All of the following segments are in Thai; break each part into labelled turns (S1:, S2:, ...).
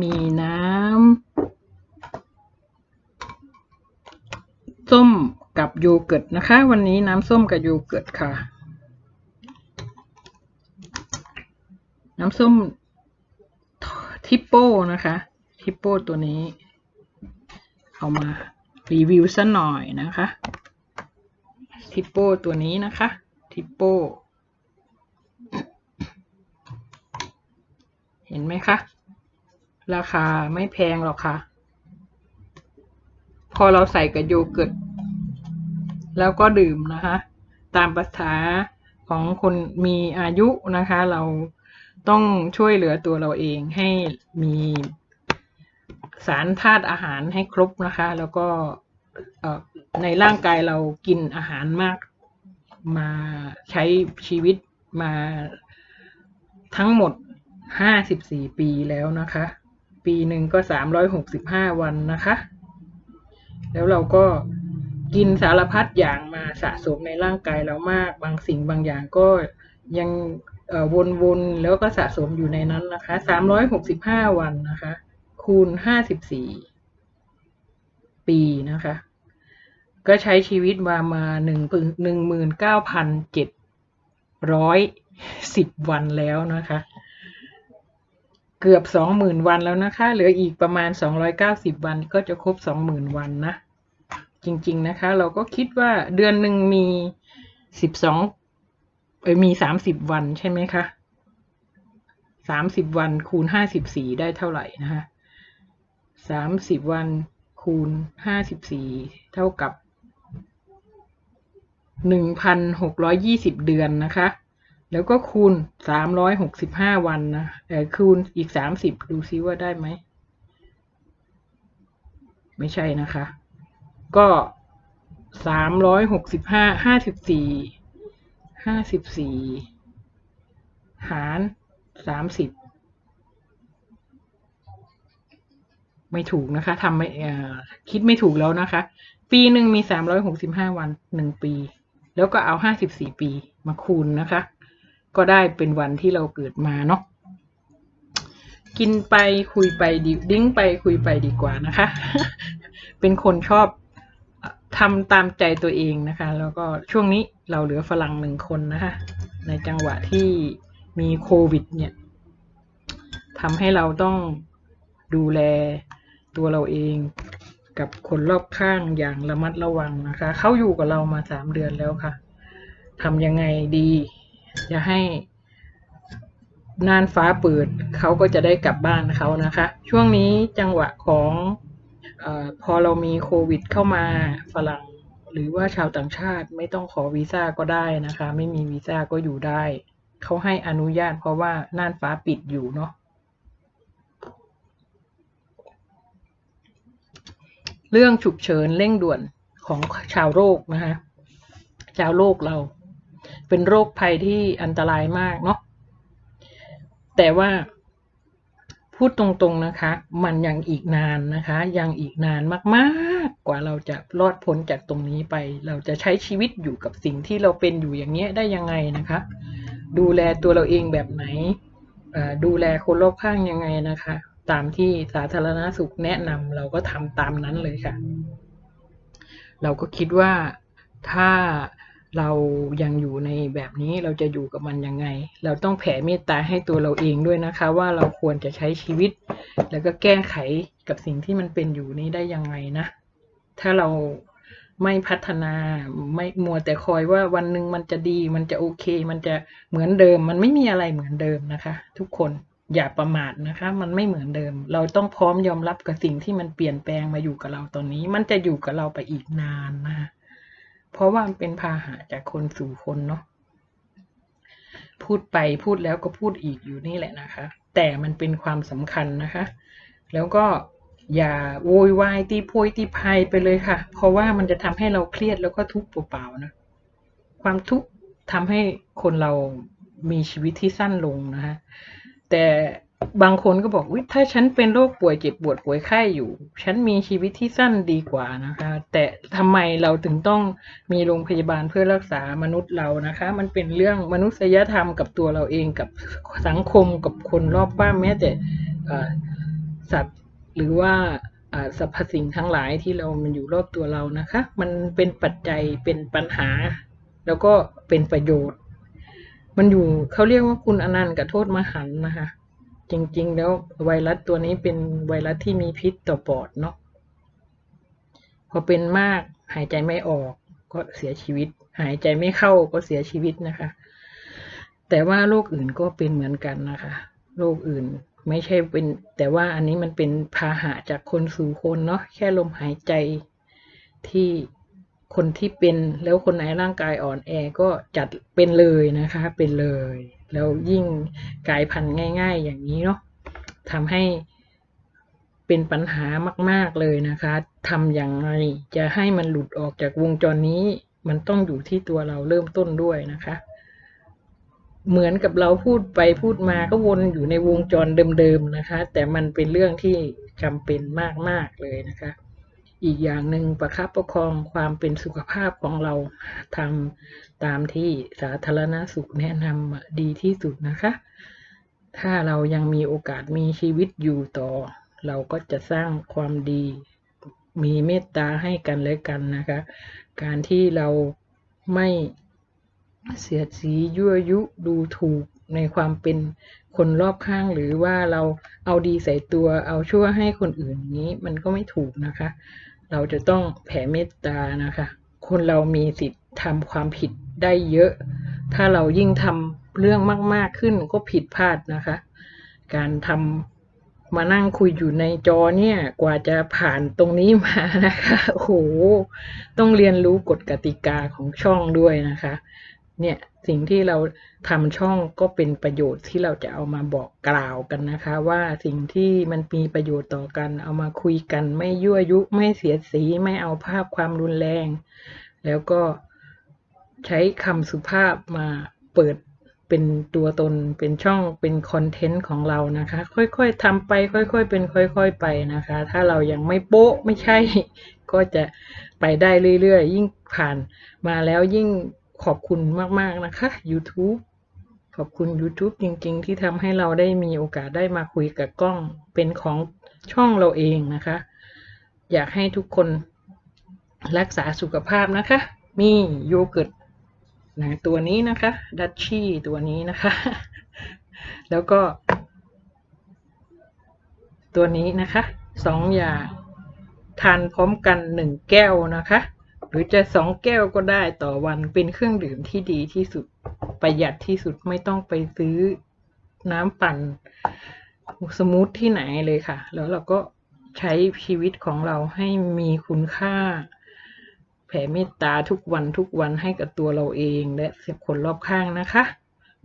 S1: มีน้ำส้มกับโยเกิร์ตนะคะ วันนี้น้ำส้มกับโยเกิร์ตค่ะ น้ำส้มทิปโป้นะคะ ทิปโป้ตัวนี้ เอามารีวิวซะหน่อยนะคะ ทิปโป้ตัวนี้นะคะ ทิปโป้เห็นไหมคะ ราคาไม่แพงหรอกค่ะ พอเราใส่กับโยเกิร์ตแล้วก็ดื่มนะคะ ตามภาษาของคนมีอายุนะคะ เราต้องช่วยเหลือตัวเราเองให้มีสารธาตุอาหารให้ครบนะคะ แล้วก็ในร่างกายเรากินอาหารมากมาใช้ชีวิตมาทั้งหมดห้าสิบสี่ปีแล้วนะคะ ปีหนึ่งก็สามร้อยหกสิบห้าวันนะคะ แล้วเราก็กินสารพัดอย่างมาสะสมในร่างกายเรามาก บางสิ่งบางอย่างก็ยังวนๆแล้วก็สะสมอยู่ในนั้นนะคะสามร้อยหกสิบห้าวันนะคะ คูณห้าสิบสี่ปีนะคะ ก็ใช้ชีวิตมามาหนึ่งหนึ่งหมื่นเก้าพันเจ็ดร้อยสิบวันแล้วนะคะ เกือบสองหมื่นวันแล้วนะคะ เหลืออีกประมาณสองร้อยเก้าสิบวันก็จะครบสองหมื่นวันนะ จริง ๆนะคะ เราก็คิดว่าเดือนหนึ่งมีสิบสองเออมีสามสิบวันใช่ไหมคะสามสิบวันคูณห้าสิบสี่ได้เท่าไหร่นะคะสามสิบวันคูณห้าสิบสี่เท่ากับหนึ่งพันหกร้อยยี่สิบเดือนนะคะ แล้วก็คูณสามร้อยหกสิบห้าวันนะเออคูณอีกสามสิบดูซิว่าได้ไหม ไม่ใช่นะคะ ก็สามร้อยหกสิบห้าห้าสิบสี่ห้าสิบสี่หารสามสิบไม่ถูกนะคะทำไม่คิดไม่ถูกแล้วนะคะ ปีหนึ่งมีสามร้อยหกสิบห้าวันหนึ่งปี แล้วก็เอาห้าสิบสี่ปีมาคูณนะคะ ก็ได้เป็นวันที่เราเกิดมาเนาะกินไปคุยไปดิดิ้งไปคุยไปดีกว่านะคะ เป็นคนชอบทำตามใจตัวเองนะคะ แล้วก็ช่วงนี้เราเหลือฝรั่งหนึ่งคนนะคะ ในจังหวะที่มีโควิดเนี่ยทำให้เราต้องดูแลตัวเราเองกับคนรอบข้างอย่างระมัดระวังนะคะ เขาอยู่กับเรามาสามเดือนแล้วค่ะทำยังไงดี จะให้น่านฟ้าเปิดเขาก็จะได้กลับบ้านเขานะคะ ช่วงนี้จังหวะของอพอเรามีโควิด เข้ามาฝรั่งหรือว่าชาวต่างชาติไม่ต้องขอวีซ่าก็ได้นะคะ ไม่มีวีซ่าก็อยู่ได้ เขาให้อนุญาตเพราะว่าน่านฟ้าปิดอยู่เนาะเรื่องฉุกเฉินเร่งด่วนของชาวโรคนะคะชาวโลกเรา เป็นโรคภัยที่อันตรายมากเนาะแต่ว่าพูดตรงๆนะคะ มันยังอีกนานนะคะ ยังอีกนานมากๆ กว่าเราจะรอดพ้นจากตรงนี้ไป เราจะใช้ชีวิตอยู่กับสิ่งที่เราเป็นอยู่อย่างเนี้ยได้ยังไงนะคะ ดูแลตัวเราเองแบบไหน ดูแลคนรอบข้างยังไงนะคะ ตามที่สาธารณสุขแนะนำเราก็ทำตามนั้นเลยค่ะ เราก็คิดว่าถ้า เรายังอยู่ในแบบนี้เราจะอยู่กับมันยังไง เราต้องแผ่เมตตาให้ตัวเราเองด้วยนะคะ ว่าเราควรจะใช้ชีวิต แล้วก็แก้ไขกับสิ่งที่มันเป็นอยู่นี้ได้ยังไงนะ ถ้าเราไม่พัฒนาไม่มัวแต่คอยว่าวันหนึ่งมันจะดีมันจะโอเค มันจะเหมือนเดิม มันไม่มีอะไรเหมือนเดิมนะคะ ทุกคนอย่าประมาทนะคะ มันไม่เหมือนเดิม เราต้องพร้อมยอมรับกับสิ่งที่มันเปลี่ยนแปลงมาอยู่กับเราตอนนี้ มันจะอยู่กับเราไปอีกนานนะ เพราะว่ามันเป็นพาหะจากคนสู่คนเนาะพูดไปพูดแล้วก็พูดอีกอยู่นี่แหละนะคะ แต่มันเป็นความสำคัญนะคะ แล้วก็อย่าโวยวายตีโพยตีพายไปเลยค่ะ เพราะว่ามันจะทำให้เราเครียดแล้วก็ทุกข์เปล่าๆนะความทุกข์ทำให้คนเรามีชีวิตที่สั้นลงนะคะแต่ บางคนก็บอกวิถ้าฉันเป็นโรคป่วยเจ็บปวดป่วยไข้อยู่ ฉันมีชีวิตที่สั้นดีกว่านะคะ แต่ทำไมเราถึงต้องมีโรงพยาบาลเพื่อรักษามนุษย์เรานะคะ มันเป็นเรื่องมนุษยธรรมกับตัวเราเองกับสังคมกับคนรอบบ้านแม้แต่สัตว์หรือว่าสรรพสิ่งทั้งหลายที่เรามันอยู่รอบตัวเรานะคะ มันเป็นปัจจัยเป็นปัญหา แล้วก็เป็นประโยชน์ มันอยู่เขาเรียกว่าคุณอนันต์กับโทษมหันนะคะ จริง ๆ แล้วไวรัสตัวนี้เป็นไวรัสที่มีพิษต่อปอดเนาะพอเป็นมากหายใจไม่ออกก็เสียชีวิต หายใจไม่เข้าก็เสียชีวิตนะคะ แต่ว่าโรคอื่นก็เป็นเหมือนกันนะคะโรคอื่นไม่ใช่เป็น แต่ว่าอันนี้มันเป็นพาหะจากคนสู่คนเนาะแค่ลมหายใจที่ คนที่เป็นแล้วคนไหนร่างกายอ่อนแอก็จัดเป็นเลยนะคะ เป็นเลย แล้วยิ่งกลายพันธุ์ง่าย ๆ อย่างนี้เนาะทำให้เป็นปัญหามาก ๆเลยนะคะทำอย่างไรจะให้มันหลุดออกจากวงจรนี้ มันต้องอยู่ที่ตัวเราเริ่มต้นด้วยนะคะ เหมือนกับเราพูดไปพูดมาก็วนอยู่ในวงจรเดิมๆนะคะ แต่มันเป็นเรื่องที่จำเป็นมาก ๆ เลยนะคะ อีกอย่างหนึ่งประคับประคองความเป็นสุขภาพของเราทำตามที่สาธารณสุขแนะนำดีที่สุดนะคะ ถ้าเรายังมีโอกาสมีชีวิตอยู่ต่อ เราก็จะสร้างความดี มีเมตตาให้กันและกันนะคะ การที่เราไม่เสียดสียั่วยุดูถูกในความเป็นคนรอบข้างหรือว่าเราเอาดีใส่ตัวเอาชั่วให้คนอื่นนี้มันก็ไม่ถูกนะคะ เราจะต้องแผ่เมตตานะคะ คนเรามีสิทธิ์ทำความผิดได้เยอะ ถ้าเรายิ่งทำเรื่องมาก ๆขึ้นก็ผิดพลาดนะคะ การทำมานั่งคุยอยู่ในจอเนี่ยกว่าจะผ่านตรงนี้มานะคะโอ้โหต้องเรียนรู้กฎกติกาของช่องด้วยนะคะ เนี่ยสิ่งที่เราทำช่องก็เป็นประโยชน์ที่เราจะเอามาบอกกล่าวกันนะคะ ว่าสิ่งที่มันมีประโยชน์ต่อกัน เอามาคุยกันไม่ยั่วยุไม่เสียสีไม่เอาภาพความรุนแรง แล้วก็ใช้คำสุภาพมาเปิดเป็นตัวตนเป็นช่องเป็นคอนเทนต์ของเรานะคะ ค่อยๆทำไป ค่อยๆ เป็นค่อย ๆ ไปนะคะ ถ้าเรายังไม่โป๊ะไม่ใช่ ก็จะไปได้เรื่อยๆ ยิ่งผ่านมาแล้วยิ่ง ขอบคุณมาก ๆ นะคะ YouTube ขอบคุณ YouTube จริง ๆ ที่ทำให้เราได้มีโอกาสได้มาคุยกับกล้องเป็นของช่องเราเองนะคะ อยากให้ทุกคนรักษาสุขภาพนะคะ มีโยเกิร์ตนะตัวนี้นะคะ ดัชชี่ตัวนี้นะคะ แล้วก็ ตัวนี้นะคะสองอย่างทานพร้อมกันหนึ่งแก้วนะคะ รือจะสองแก้วก็ได้ต่อวันเป็นเครื่องดื่มที่ดีที่สุดประหยัดที่สุดไม่ต้องไปซื้อน้ำปั่นสมูทที่ไหนเลยค่ะ แล้วเราก็ใช้ชีวิตของเราให้มีคุณค่า แผ่เมตตาทุกวันทุกวันให้กับตัวเราเองและคนรอบข้างนะคะ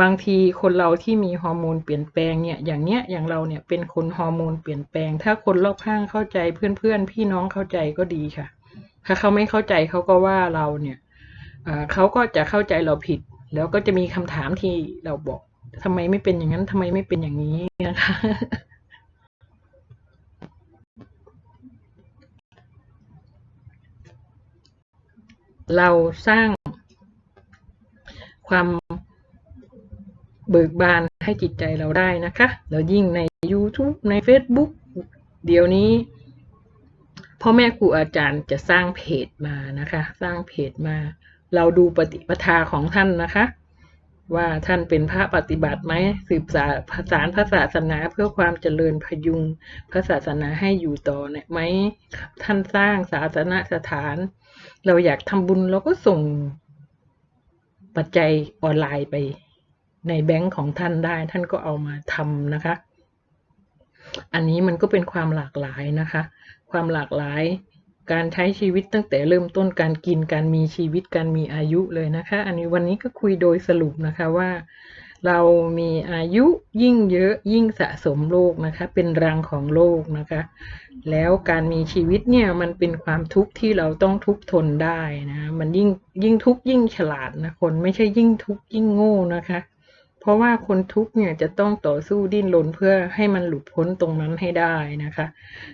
S1: บางทีคนเราที่มีฮอร์โมนเปลี่ยนแปลงเนี่ยอย่างเนี้ยอย่างเราเนี่ยเป็นคนฮอร์โมนเปลี่ยนแปลง ถ้าคนรอบข้างเข้าใจเพื่อนๆ พี่น้องเข้าใจก็ดีค่ะ ถ้าเขาไม่เข้าใจเขาก็ว่าเราเนี่ยเขาก็จะเข้าใจเราผิด แล้วก็จะมีคำถามที่เราบอกทำไมไม่เป็นอย่างนั้นทำไมไม่เป็นอย่างนี้นะคะเราสร้างความเบิกบานให้จิตใจเราได้นะคะ แล้วยิ่งใน YouTube ใน Facebook เดี๋ยวนี้ พ่อแม่ครูอาจารย์จะสร้างเพจมานะคะ สร้างเพจมา เราดูปฏิปทาของท่านนะคะ ว่าท่านเป็นพระปฏิบัติไหมสืบสารสารพระศาสนาเพื่อความเจริญพยุงพระศาสนาให้อยู่ต่อเนี่ยไหมท่านสร้างศาสนสถาน เราอยากทำบุญเราก็ส่งปัจจัยออนไลน์ไปในแบงค์ของท่านได้ ท่านก็เอามาทำนะคะ อันนี้มันก็เป็นความหลากหลายนะคะ ความหลากหลาย การใช้ชีวิตตั้งแต่เริ่มต้นการกินการมีชีวิตการมีอายุเลยนะคะ อันนี้วันนี้ก็คุยโดยสรุปนะคะว่า เรามีอายุยิ่งเยอะยิ่งสะสมโรคนะคะ เป็นรังของโรคนะคะ แล้วการมีชีวิตเนี่ยมันเป็นความทุกข์ที่เราต้องทุกข์ทนได้นะ มันยิ่งยิ่งทุกข์ยิ่งฉลาดนะคนไม่ใช่ยิ่งทุกข์ยิ่งโง่นะคะ ราะว่าคนทุกข์เนี่ยจะต้องต่อสู้ดิ้นรนเพื่อให้มันหลุดพ้นตรงนั้นให้ได้นะคะ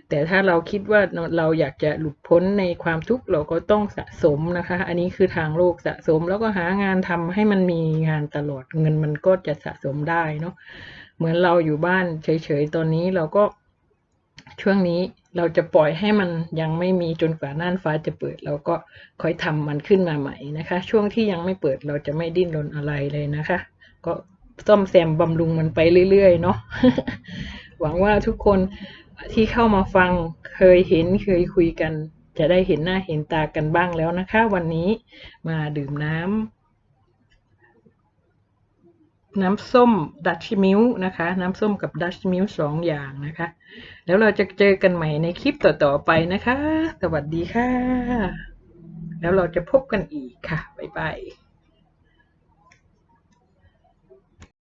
S1: แต่ถ้าเราคิดว่าเราอยากจะหลุดพ้นในความทุกข์เราก็ต้องสะสมนะคะ อันนี้คือทางโลกสะสมแล้วก็หางานทำให้มันมีงานตลอดเงินมันก็จะสะสมได้เนาะเหมือนเราอยู่บ้านเฉยๆตอนนี้เราก็ช่วงนี้เราจะปล่อยให้มันยังไม่มีจนกว่าน่านฟ้าจะเปิด เราก็ค่อยทำมันขึ้นมาใหม่นะคะ ช่วงที่ยังไม่เปิดเราจะไม่ดิ้นรนอะไรเลยนะคะ ก็ ซ่อมแซมบำรุงมันไปเรื่อยๆ เนาะหวังว่าทุกคนที่เข้ามาฟังเคยเห็นเคยคุยกัน จะได้เห็นหน้าเห็นตากันบ้างแล้วนะคะ วันนี้มาดื่มน้ำน้ำส้มดัชมิลนะคะ น้ำส้มกับดัชมิลสองอย่างนะคะ แล้วเราจะเจอกันใหม่ในคลิปต่อๆไปนะคะ สวัสดีค่ะ แล้วเราจะพบกันอีกค่ะ บ๊ายบาย